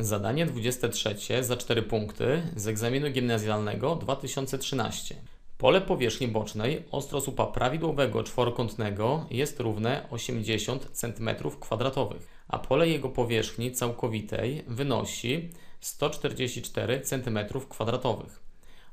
Zadanie 23 za 4 punkty z egzaminu gimnazjalnego 2013. Pole powierzchni bocznej ostrosłupa prawidłowego czworokątnego jest równe 80 cm2, a pole jego powierzchni całkowitej wynosi 144 cm2.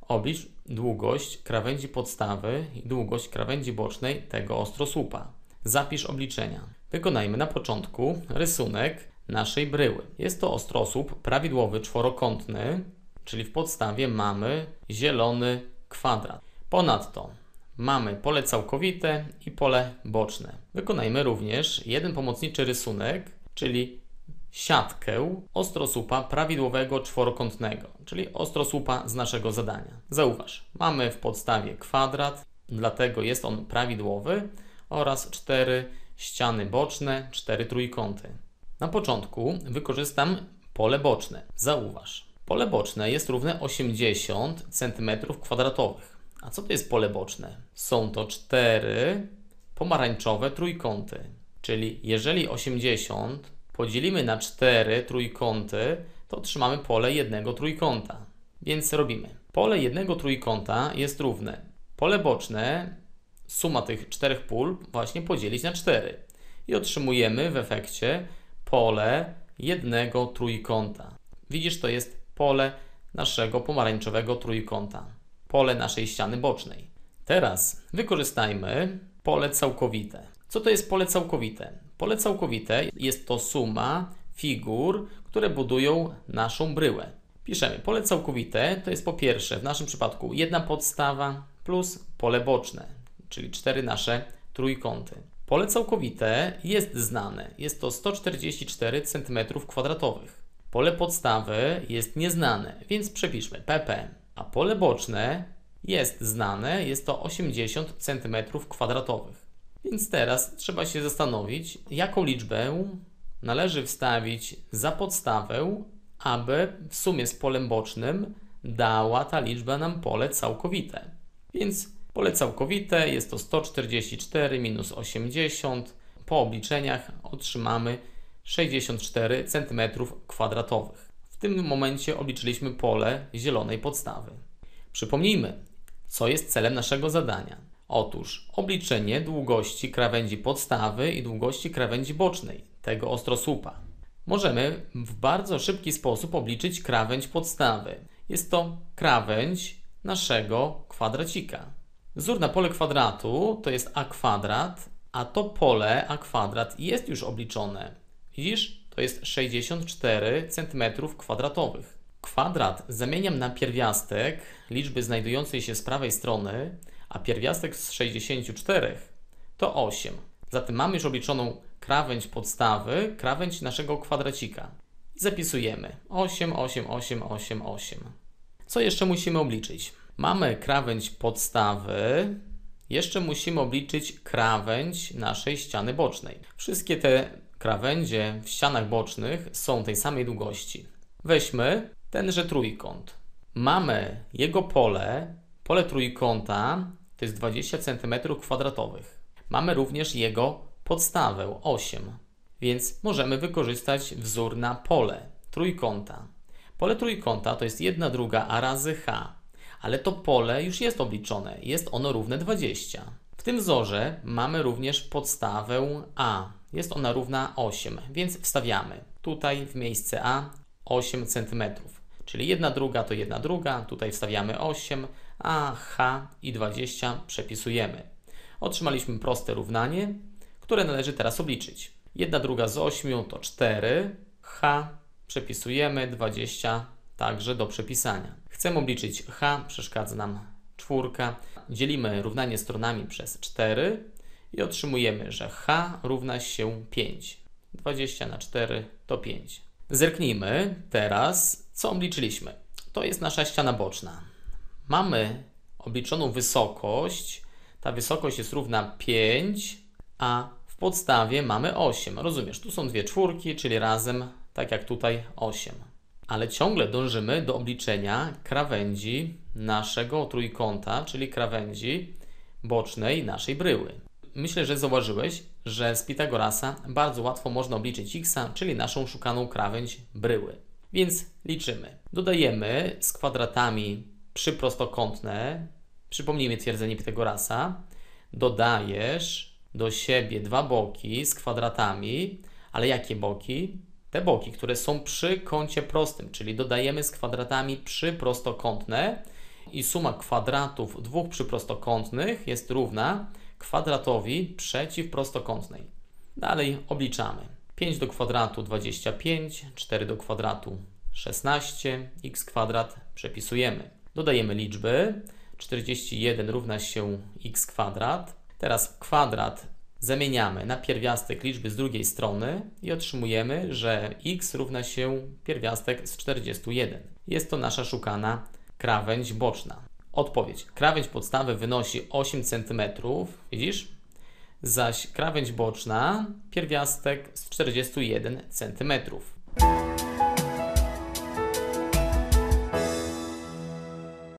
Oblicz długość krawędzi podstawy i długość krawędzi bocznej tego ostrosłupa. Zapisz obliczenia. Wykonajmy na początku rysunek naszej bryły. Jest to ostrosłup prawidłowy czworokątny, czyli w podstawie mamy zielony kwadrat. Ponadto mamy pole całkowite i pole boczne. Wykonajmy również jeden pomocniczy rysunek, czyli siatkę ostrosłupa prawidłowego czworokątnego, czyli ostrosłupa z naszego zadania. Zauważ, mamy w podstawie kwadrat, dlatego jest on prawidłowy oraz cztery ściany boczne, cztery trójkąty. Na początku wykorzystam pole boczne. Zauważ, pole boczne jest równe 80 cm2. A co to jest pole boczne? Są to cztery pomarańczowe trójkąty. Czyli jeżeli 80 podzielimy na cztery trójkąty, to otrzymamy pole jednego trójkąta. Więc robimy. Pole jednego trójkąta jest równe. Pole boczne, suma tych czterech pól właśnie podzielić na 4. I otrzymujemy w efekcie pole jednego trójkąta. Widzisz, to jest pole naszego pomarańczowego trójkąta, pole naszej ściany bocznej. Teraz wykorzystajmy pole całkowite. Co to jest pole całkowite? Pole całkowite jest to suma figur, które budują naszą bryłę. Piszemy pole całkowite to jest po pierwsze w naszym przypadku jedna podstawa plus pole boczne, czyli cztery nasze trójkąty. Pole całkowite jest znane, jest to 144 cm2. Pole podstawy jest nieznane, więc przepiszmy pp. A pole boczne jest znane, jest to 80 cm2. Więc teraz trzeba się zastanowić, jaką liczbę należy wstawić za podstawę, aby w sumie z polem bocznym dała ta liczba nam pole całkowite. Więc Pole całkowite jest to 144 minus 80. Po obliczeniach otrzymamy 64 cm2. W tym momencie obliczyliśmy pole zielonej podstawy. Przypomnijmy, co jest celem naszego zadania. Otóż obliczenie długości krawędzi podstawy i długości krawędzi bocznej tego ostrosłupa. Możemy w bardzo szybki sposób obliczyć krawędź podstawy. Jest to krawędź naszego kwadracika. Wzór na pole kwadratu to jest a kwadrat, a to pole a kwadrat jest już obliczone. Widzisz? To jest 64 cm2. Kwadrat zamieniam na pierwiastek liczby znajdującej się z prawej strony, a pierwiastek z 64 to 8. Zatem mamy już obliczoną krawędź podstawy, krawędź naszego kwadracika. I zapisujemy 8, 8, 8, 8, 8. Co jeszcze musimy obliczyć? Mamy krawędź podstawy. Jeszcze musimy obliczyć krawędź naszej ściany bocznej. Wszystkie te krawędzie w ścianach bocznych są tej samej długości. Weźmy tenże trójkąt. Mamy jego pole, pole trójkąta to jest 20 cm2. Mamy również jego podstawę 8, więc możemy wykorzystać wzór na pole trójkąta. Pole trójkąta to jest 1 druga a razy h ale to pole już jest obliczone, jest ono równe 20. W tym wzorze mamy również podstawę A. Jest ona równa 8, więc wstawiamy tutaj w miejsce A 8 cm. Czyli 1 druga to 1 druga, tutaj wstawiamy 8, a H i 20 przepisujemy. Otrzymaliśmy proste równanie, które należy teraz obliczyć. 1 druga z 8 to 4, H przepisujemy 20 także do przepisania. Chcemy obliczyć h, przeszkadza nam czwórka. Dzielimy równanie stronami przez 4 i otrzymujemy, że h równa się 5. 20 na 4 to 5. Zerknijmy teraz, co obliczyliśmy. To jest nasza ściana boczna. Mamy obliczoną wysokość. Ta wysokość jest równa 5, a w podstawie mamy 8. Rozumiesz, tu są dwie czwórki, czyli razem, tak jak tutaj, 8 ale ciągle dążymy do obliczenia krawędzi naszego trójkąta, czyli krawędzi bocznej naszej bryły. Myślę, że zauważyłeś, że z Pitagorasa bardzo łatwo można obliczyć x, czyli naszą szukaną krawędź bryły. Więc liczymy. Dodajemy z kwadratami przyprostokątne. Przypomnijmy twierdzenie Pitagorasa. Dodajesz do siebie dwa boki z kwadratami, ale jakie boki? Te boki, które są przy kącie prostym, czyli dodajemy z kwadratami przyprostokątne i suma kwadratów dwóch przyprostokątnych jest równa kwadratowi przeciwprostokątnej. Dalej obliczamy. 5 do kwadratu 25, 4 do kwadratu 16, x kwadrat przepisujemy. Dodajemy liczby. 41 równa się x kwadrat. Teraz kwadrat zamieniamy na pierwiastek liczby z drugiej strony i otrzymujemy, że x równa się pierwiastek z 41. Jest to nasza szukana krawędź boczna. Odpowiedź. Krawędź podstawy wynosi 8 cm. Widzisz? Zaś krawędź boczna pierwiastek z 41 cm.